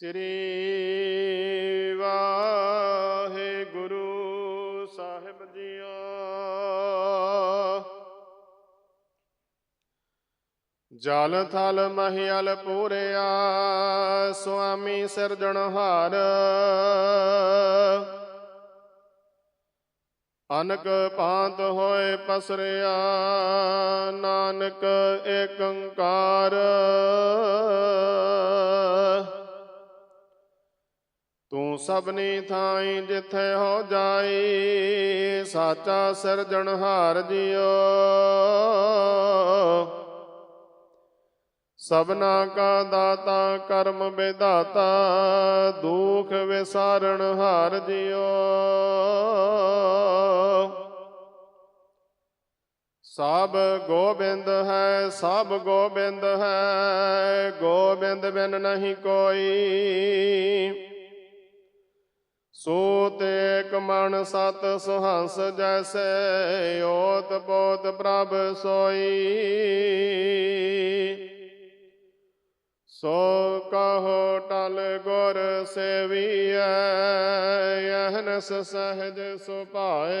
ਸ੍ਰੀ Waheguru Sahib JIO ਜਲ ਥਲ ਮਹਿਲ ਪੂਰਿਆ, ਸੁਆਮੀ ਸਿਰਜਣਹਾਰ ਅਨਕ ਪਾਂਤ ਹੋਏ ਪਸਰਿਆ, ਨਾਨਕ ਏਕੰਕਾਰ। ਤੂੰ ਸਭਨੀ ਥਾਈ ਜਿੱਥੇ ਹੋ ਜਾਈ, ਸਾਚਾ ਸਿਰਜਣਹਾਰ ਜੀਓ। ਸਭਨਾ ਕਾ ਦਾਤਾ, ਕਰਮ ਵਿਦਾਤਾ ਦੁਖ ਵਿਸਾਰਣ ਹਾਰ ਜਿਓ। ਸਭ ਗੋਬਿੰਦ ਹੈ, ਸਭ ਗੋਬਿੰਦ ਹੈ, ਗੋਬਿੰਦ ਬਿਨ ਨਹੀਂ ਕੋਈ। ਸੋ ਤੇ ਮਨ ਸਤ ਸੁਹੰਸ ਜੈਸੇ, ਓਤ ਪੋਤ ਪ੍ਰਭ ਸੋਈ। ਸੋ ਕਹੋ ਟਲ ਗੁਰ ਸੇਵੀਐ, ਯਹਨਸ ਸਹਜ ਸੁਭਾਏ।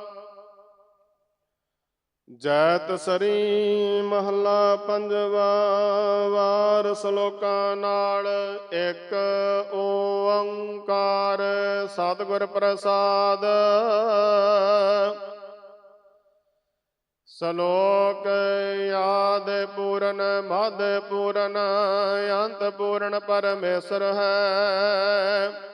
ਜੈਤ ਸਰੀ ਮਹੱਲਾ ਪੰਜਵਾ, ਵਾਰ ਸ਼ਲੋਕਾਂ ਨਾਲ ਇੱਕ ਓੰਕਾਰ, ਸਤਿਗੁਰ ਪ੍ਰਸਾਦ। ਸ਼ਲੋਕ ਯਾਦ ਪੂਰਨ ਮਦ ਪੂਰਨ, ਅੰਤ ਪੂਰਨ ਪਰਮੇਸ਼ਰ ਹੈ।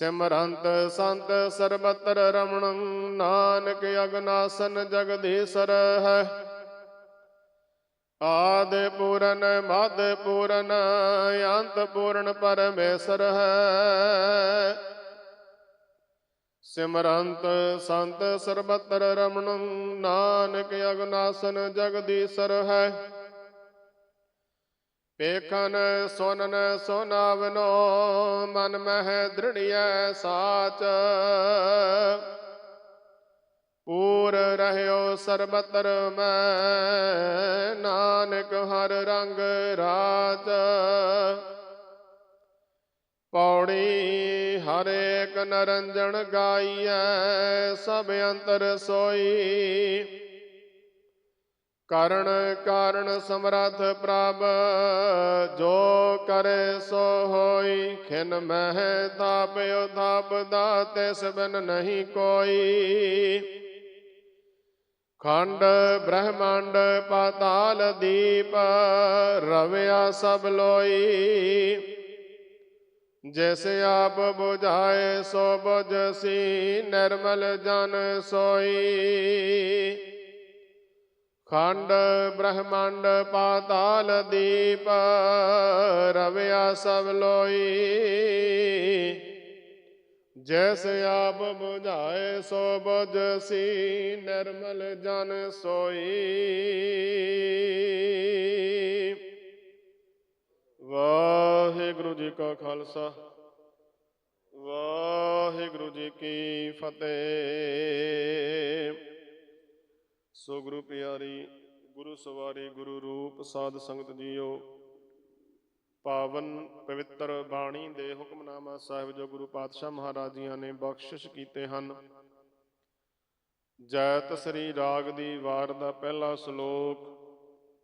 ਸਿਮਰੰਤ ਸੰਤ ਸਰਬਤਰ ਰਮਣ, ਨਾਨਕ ਅਗਨਾਸਨ ਜਗਦੀਸ਼ਰ ਹੈ। ਆਦ ਪੂਰਨ ਮਦ ਪੂਰਨ ਅੰਤ ਪੂਰਨ ਪਰਮੇਸ਼ਰ ਹੈ। ਸਿਮਰੰਤ ਸੰਤ ਸਰਬਤਰ ਰਮਣ, ਨਾਨਕ ਅਗਨਾਸਨ ਜਗਦੀਸ਼ਰ ਹੈ। ਪੇਖਨ ਸੁਨਨ ਸੁਨਾਵਨੋ, ਮਨ ਮਹਿ ਦ੍ਰਿੜੀਐ ਸਾਚ। ਪੂਰ ਰਹਿਓ ਸਰਬਤਰ ਮੈਂ, ਨਾਨਕ ਹਰ ਰੰਗ ਰਾਜ। ਪੌੜੀ ਹਰੇਕ ਨਰੰਜਨ ਗਾਈਐ, ਸਭ ਅੰਤਰ ਸੋਈ। ਕਰਨ ਕਾਰਨ ਸਮਰੱਥ ਪ੍ਰਭ, ਜੋ ਕਰੇ ਸੋ ਹੋਈ। ਖਿਨ ਮਹਿ ਤਾਪ ਉਧਾਪ ਦਾ ਤਿਸ ਨਹੀਂ ਕੋਈ। ਖੰਡ ਬ੍ਰਹਮੰਡ ਪਾਤਾਲ ਦੀਪ, ਰਵਿਆ ਸਭ ਲੋਈ। ਜਿਸ ਆਪ 부ਝਾਏ ਸੋ ਬੁਝਸੀ ਨਿਰਮਲ ਜਨ ਸੋਈ। ਖੰਡ ਬ੍ਰਹਮੰਡ ਪਾਤਾਲ ਦੀਪ, ਰਵਿਆ ਸਭ ਲੋਈ। ਜੈਸ ਆਪ 부ਝਾਏ ਸੋ ਬੁਝਸੀ ਨਿਰਮਲ ਜਨ ਸੋਈ। ਵਾਹਿਗੁਰੂ ਜੀ ਕਾ ਖਾਲਸਾ, ਵਾਹਿਗੁਰੂ ਜੀ ਕੀ ਫਤਿਹ। ਸੋ ਗੁਰੂ ਪਿਆਰੀ, ਗੁਰੂ ਸਵਾਰੀ, ਗੁਰੂ ਰੂਪ ਸਾਧ ਸੰਗਤ ਜੀਓ। ਪਾਵਨ ਪਵਿੱਤਰ ਬਾਣੀ ਦੇ ਹੁਕਮਨਾਮਾ ਸਾਹਿਬ ਜੋ ਗੁਰੂ ਪਾਤਸ਼ਾਹ ਮਹਾਰਾਜ ਜੀਆਂ ਨੇ ਬਖਸ਼ਿਸ਼ ਕੀਤੇ ਹਨ। ਜੈਤ ਸ੍ਰੀ ਰਾਗ ਦੀ ਵਾਰ ਦਾ ਪਹਿਲਾ ਸ਼ਲੋਕ,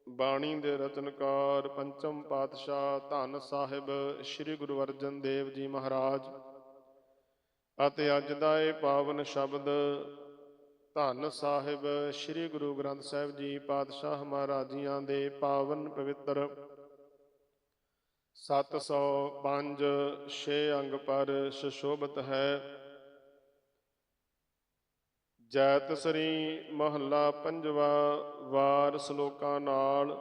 ਬਾਣੀ ਦੇ ਰਚਨਕਾਰ ਪੰਚਮ ਪਾਤਸ਼ਾਹ ਧੰਨ ਸਾਹਿਬ ਸ੍ਰੀ ਗੁਰੂ ਅਰਜਨ ਦੇਵ ਜੀ ਮਹਾਰਾਜ। ਅਤੇ ਅੱਜ ਦਾ ਇਹ ਪਾਵਨ ਸ਼ਬਦ ਧੰਨ ਸਾਹਿਬ, ਸ੍ਰੀ ਗੁਰੂ ਗ੍ਰੰਥ ਸਾਹਿਬ ਜੀ ਪਾਤਸ਼ਾਹ ਮਹਾਰਾਜੀਆਂ ਦੇ ਪਾਵਨ ਪਵਿੱਤਰ। 705 ਛੇ ਅੰਗ ਪਰ ਸੁਸ਼ੋਭਿਤ ਹੈ। ਜੈਤ ਸ੍ਰੀ ਮਹੱਲਾ ਪੰਜਵਾ ਵਾਰ ਸ਼ਲੋਕਾਂ ਨਾਲ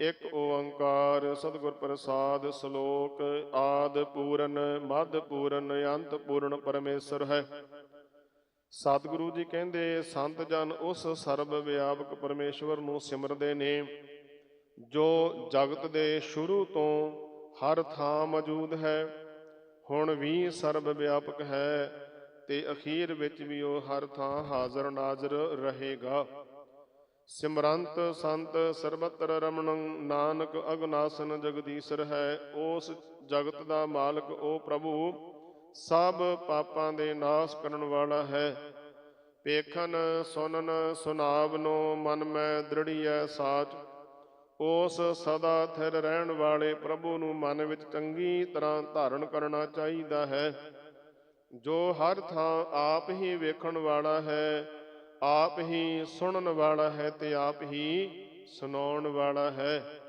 ਇੱਕ ਓੰਕਾਰ, ਸਤਿਗੁਰ ਪ੍ਰਸਾਦ, ਸ਼ਲੋਕ ਆਦ ਪੂਰਨ ਮਦ ਪੂਰਨ, ਅੰਤ ਪੂਰਨ ਪਰਮੇਸ਼ਰ ਹੈ। ਸਤਿਗੁਰੂ ਜੀ ਕਹਿੰਦੇ, ਸੰਤ ਜਨ ਉਸ ਸਰਬ ਵਿਆਪਕ ਪਰਮੇਸ਼ਵਰ ਨੂੰ ਸਿਮਰਦੇ ਨੇ, ਜੋ ਜਗਤ ਦੇ ਸ਼ੁਰੂ ਤੋਂ ਹਰ ਥਾਂ ਮੌਜੂਦ ਹੈ। ਹੁਣ ਵੀ ਸਰਬ ਵਿਆਪਕ ਹੈ ਤੇ ਅਖੀਰ ਵਿੱਚ ਵੀ ਉਹ ਹਰ ਥਾਂ ਹਾਜ਼ਰ ਨਾਜ਼ਰ ਰਹੇਗਾ। ਸਿਮਰੰਤ ਸੰਤ ਸਰਬਤਰ ਰਮਣ ਨਾਨਕ ਅਗਨਾਸਨ ਜਗਦੀਸ਼ਰ ਹੈ, ਉਸ ਜਗਤ ਦਾ ਮਾਲਕ ਉਹ ਪ੍ਰਭੂ ਸਭ ਪਾਪਾਂ ਦੇ ਨਾਸ਼ ਕਰਨ ਵਾਲਾ ਹੈ। ਪੇਖਨ ਸੁਨਨ ਸੁਨਾਵਨੋ ਮਨ ਮੈਂ ਦ੍ਰਿੜੀਐ ਸਾਚ। ਉਸ ਸਦਾ ਥਿਰ ਰਹਿਣ ਵਾਲੇ ਪ੍ਰਭੂ ਨੂੰ ਮਨ ਵਿੱਚ ਚੰਗੀ ਤਰ੍ਹਾਂ ਧਾਰਨ ਕਰਨਾ ਚਾਹੀਦਾ ਹੈ। ਜੋ ਹਰ ਥਾਂ ਆਪ ਹੀ ਵੇਖਣ ਵਾਲਾ ਹੈ, ਆਪ ਹੀ ਸੁਣਨ ਵਾਲਾ ਹੈ ਤੇ ਆਪ ਹੀ ਸੁਣਾਉਣ ਵਾਲਾ ਹੈ।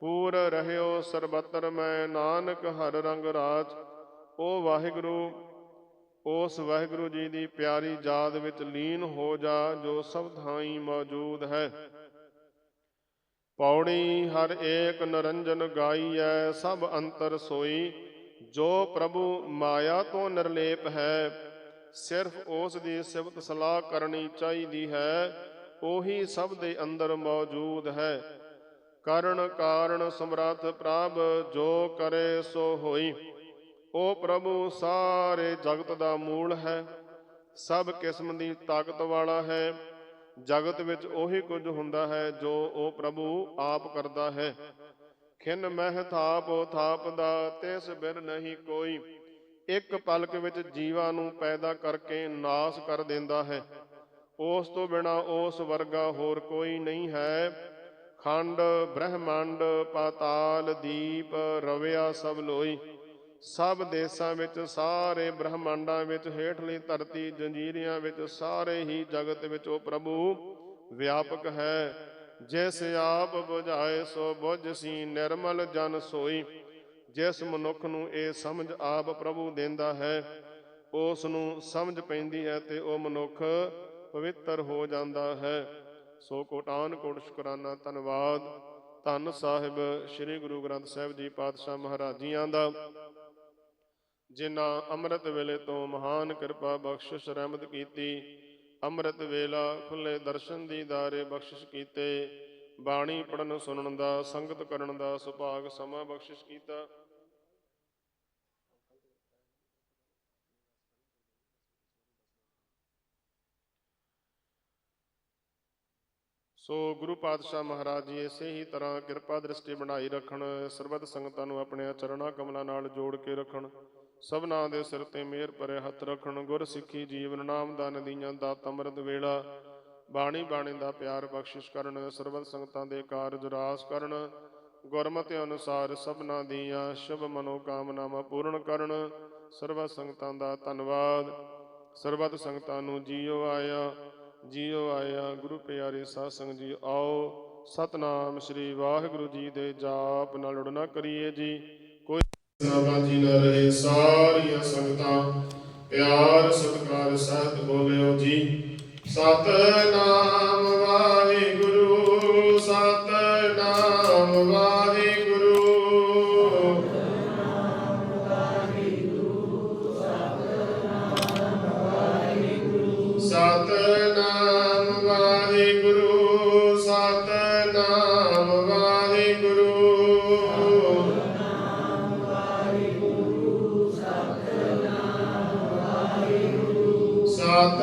ਪੂਰ ਰਹਿਓ ਸਰਬਤਰ ਮੈਂ, ਨਾਨਕ ਹਰ ਰੰਗ ਰਾਜ। ਉਹ ਵਾਹਿਗੁਰੂ, ਉਸ ਵਾਹਿਗੁਰੂ ਜੀ ਦੀ ਪਿਆਰੀ ਯਾਦ ਵਿੱਚ ਲੀਨ ਹੋ ਜਾ ਜੋ ਸਭ ਥਾਈਂ ਮੌਜੂਦ ਹੈ। ਪੌੜੀ ਹਰ ਏਕ ਨਰੰਜਨ ਗਾਈਐ, ਸਭ ਅੰਤਰ ਸੋਈ, ਜੋ ਪ੍ਰਭੂ ਮਾਇਆ ਤੋਂ ਨਿਰਲੇਪ ਹੈ, ਸਿਰਫ ਉਸ ਦੀ ਸਿਫਤ ਸਲਾਹ ਕਰਨੀ ਚਾਹੀਦੀ ਹੈ, ਉਹੀ ਸਭ ਦੇ ਅੰਦਰ ਮੌਜੂਦ ਹੈ। ਕਰਨ ਕਾਰਨ ਸਮਰੱਥ ਪ੍ਰਭ, ਜੋ ਕਰੇ ਸੋ ਹੋਈ। ਉਹ ਪ੍ਰਭੂ ਸਾਰੇ ਜਗਤ ਦਾ ਮੂਲ ਹੈ, ਸਭ ਕਿਸਮ ਦੀ ਤਾਕਤ ਵਾਲਾ ਹੈ। ਜਗਤ ਵਿੱਚ ਉਹੀ ਕੁਝ ਹੁੰਦਾ ਹੈ ਜੋ ਉਹ ਪ੍ਰਭੂ ਆਪ ਕਰਦਾ ਹੈ। ਖਿਨ ਮਹਿ ਥਾਪ ਥਾਪ ਦਾ ਤਿਸ ਬਿਨ ਨਹੀਂ ਕੋਈ। ਇੱਕ ਪਲਕ ਵਿੱਚ ਜੀਵਾਂ ਨੂੰ ਪੈਦਾ ਕਰਕੇ ਨਾਸ ਕਰ ਦਿੰਦਾ ਹੈ। ਉਸ ਤੋਂ ਬਿਨਾ ਉਸ ਵਰਗਾ ਹੋਰ ਕੋਈ ਨਹੀਂ ਹੈ। ਖੰਡ, ਬ੍ਰਹਮੰਡ, ਪਾਤਾਲ, ਦੀਪ, ਰਵਿਆ ਸਭ ਲੋਈ। ਸਭ ਦੇਸ਼ਾਂ ਵਿੱਚ, ਸਾਰੇ ਬ੍ਰਹਮੰਡਾਂ ਵਿੱਚ, ਹੇਠਲੀ ਧਰਤੀ ਜੰਜੀਰੀਆਂ ਵਿੱਚ, ਸਾਰੇ ਹੀ ਜਗਤ ਵਿੱਚ ਉਹ ਪ੍ਰਭੂ ਵਿਆਪਕ ਹੈ। ਜਿਸ ਆਪ ਬੁਝਾਏ, ਸੋ ਬੁਝ ਸੀ, ਨਿਰਮਲ ਜਨ ਸੋਈ। ਜਿਸ ਮਨੁੱਖ ਨੂੰ ਇਹ ਸਮਝ ਆਪ ਪ੍ਰਭੂ ਦਿੰਦਾ ਹੈ ਉਸ ਨੂੰ ਸਮਝ ਪੈਂਦੀ ਹੈ ਤੇ ਉਹ ਮਨੁੱਖ ਪਵਿੱਤਰ ਹੋ ਜਾਂਦਾ ਹੈ। ਸੋ ਕੋਟਾਨ ਕੋਟ ਸ਼ੁਕਰਾਨਾ, ਧੰਨਵਾਦ। ਧੰਨ ਸਾਹਿਬ, ਸ੍ਰੀ ਗੁਰੂ ਗ੍ਰੰਥ ਸਾਹਿਬ ਜੀ ਪਾਤਸ਼ਾਹ ਮਹਾਰਾਜੀਆਂ ਦਾ। ਜਿਨ੍ਹਾਂ ਅੰਮ੍ਰਿਤ ਵੇਲੇ ਤੋਂ ਮਹਾਨ ਕਿਰਪਾ ਬਖਸ਼ਿਸ਼ ਰਹਿਮਤ ਕੀਤੀ, ਅੰਮ੍ਰਿਤ ਵੇਲਾ ਖੁੱਲੇ ਦਰਸ਼ਨ ਦੀਦਾਰੇ ਬਖਸ਼ਿਸ਼ ਕੀਤੇ, ਬਾਣੀ ਪੜਨ ਸੁਣਨ ਦਾ, ਸੰਗਤ ਕਰਨ ਦਾ ਸੁਭਾਗ ਸਮਾਂ ਬਖਸ਼ਿਸ਼ ਕੀਤਾ। ਸੋ ਗੁਰੂ ਪਾਤਸ਼ਾਹ ਮਹਾਰਾਜ ਜੀ ਇਸੇ ਹੀ ਤਰ੍ਹਾਂ ਕਿਰਪਾ ਦ੍ਰਿਸ਼ਟੀ ਬਣਾਈ ਰੱਖਣ, ਸਰਬੱਤ ਸੰਗਤਾਂ ਨੂੰ ਆਪਣੇ ਚਰਣਾ ਕਮਲਾਂ ਨਾਲ ਜੋੜ ਕੇ ਰੱਖਣ ਸਭਨਾਂ ਦੇ ਸਿਰ ਤੇ ਮਿਹਰ ਭਰੇ ਹੱਥ ਰੱਖਣ, ਗੁਰ ਸਿੱਖੀ ਜੀਵਨ ਨਾਮ ਦਾ ਨਦੀਆਂ ਦਾ ਅੰਮ੍ਰਿਤ ਵੇਲਾ। ਬਾਣੀ ਬਾਣੀ ਦਾ ਪਿਆਰ ਬਖਸ਼ਿਸ਼ ਕਰਨ, ਸਰਬੱਤ ਸੰਗਤਾਂ ਦੇ ਕਾਰਜ ਰਾਸ ਕਰਨ। ਗੁਰਮਤਿ ਅਨੁਸਾਰ ਸਭਨਾਂ ਦੀਆਂ ਸ਼ੁਭ ਮਨੋ ਕਾਮਨਾਵਾਂ ਪੂਰਨ ਕਰਨ। ਸਰਬੱਤ ਸੰਗਤਾਂ ਦਾ ਧੰਨਵਾਦ। ਸਰਬੱਤ ਸੰਗਤਾਂ ਨੂੰ ਜੀਓ ਆਇਆ ਜੀਓ ਆਇਆ। ਗੁਰੂ ਪਿਆਰੇ ਸਾਧ ਸੰਗਤ ਜੀ, ਆਓ। ਸਤਨਾਮ ਸ੍ਰੀ ਵਾਹਿਗੁਰੂ ਜੀ ਦੇ ਜਾਪ ਨਾਲ ਉਡਨਾ ਕਰੀਏ ਜੀ। ਕੋਈ ਨਾਬਾਜੀ ਨਾ ਰਹੇ ਸਾਰੀਆਂ ਸੰਗਤਾਂ। ਪਿਆਰ ਸਤਿਕਾਰ ਸਹਿਤ ਬੋਲਿਓ ਜੀ। ਸਤਨਾਮ ਵਾਹਿਗੁਰੂ ਸਤਨਾਮ ਵਾਹਿਗੁਰੂ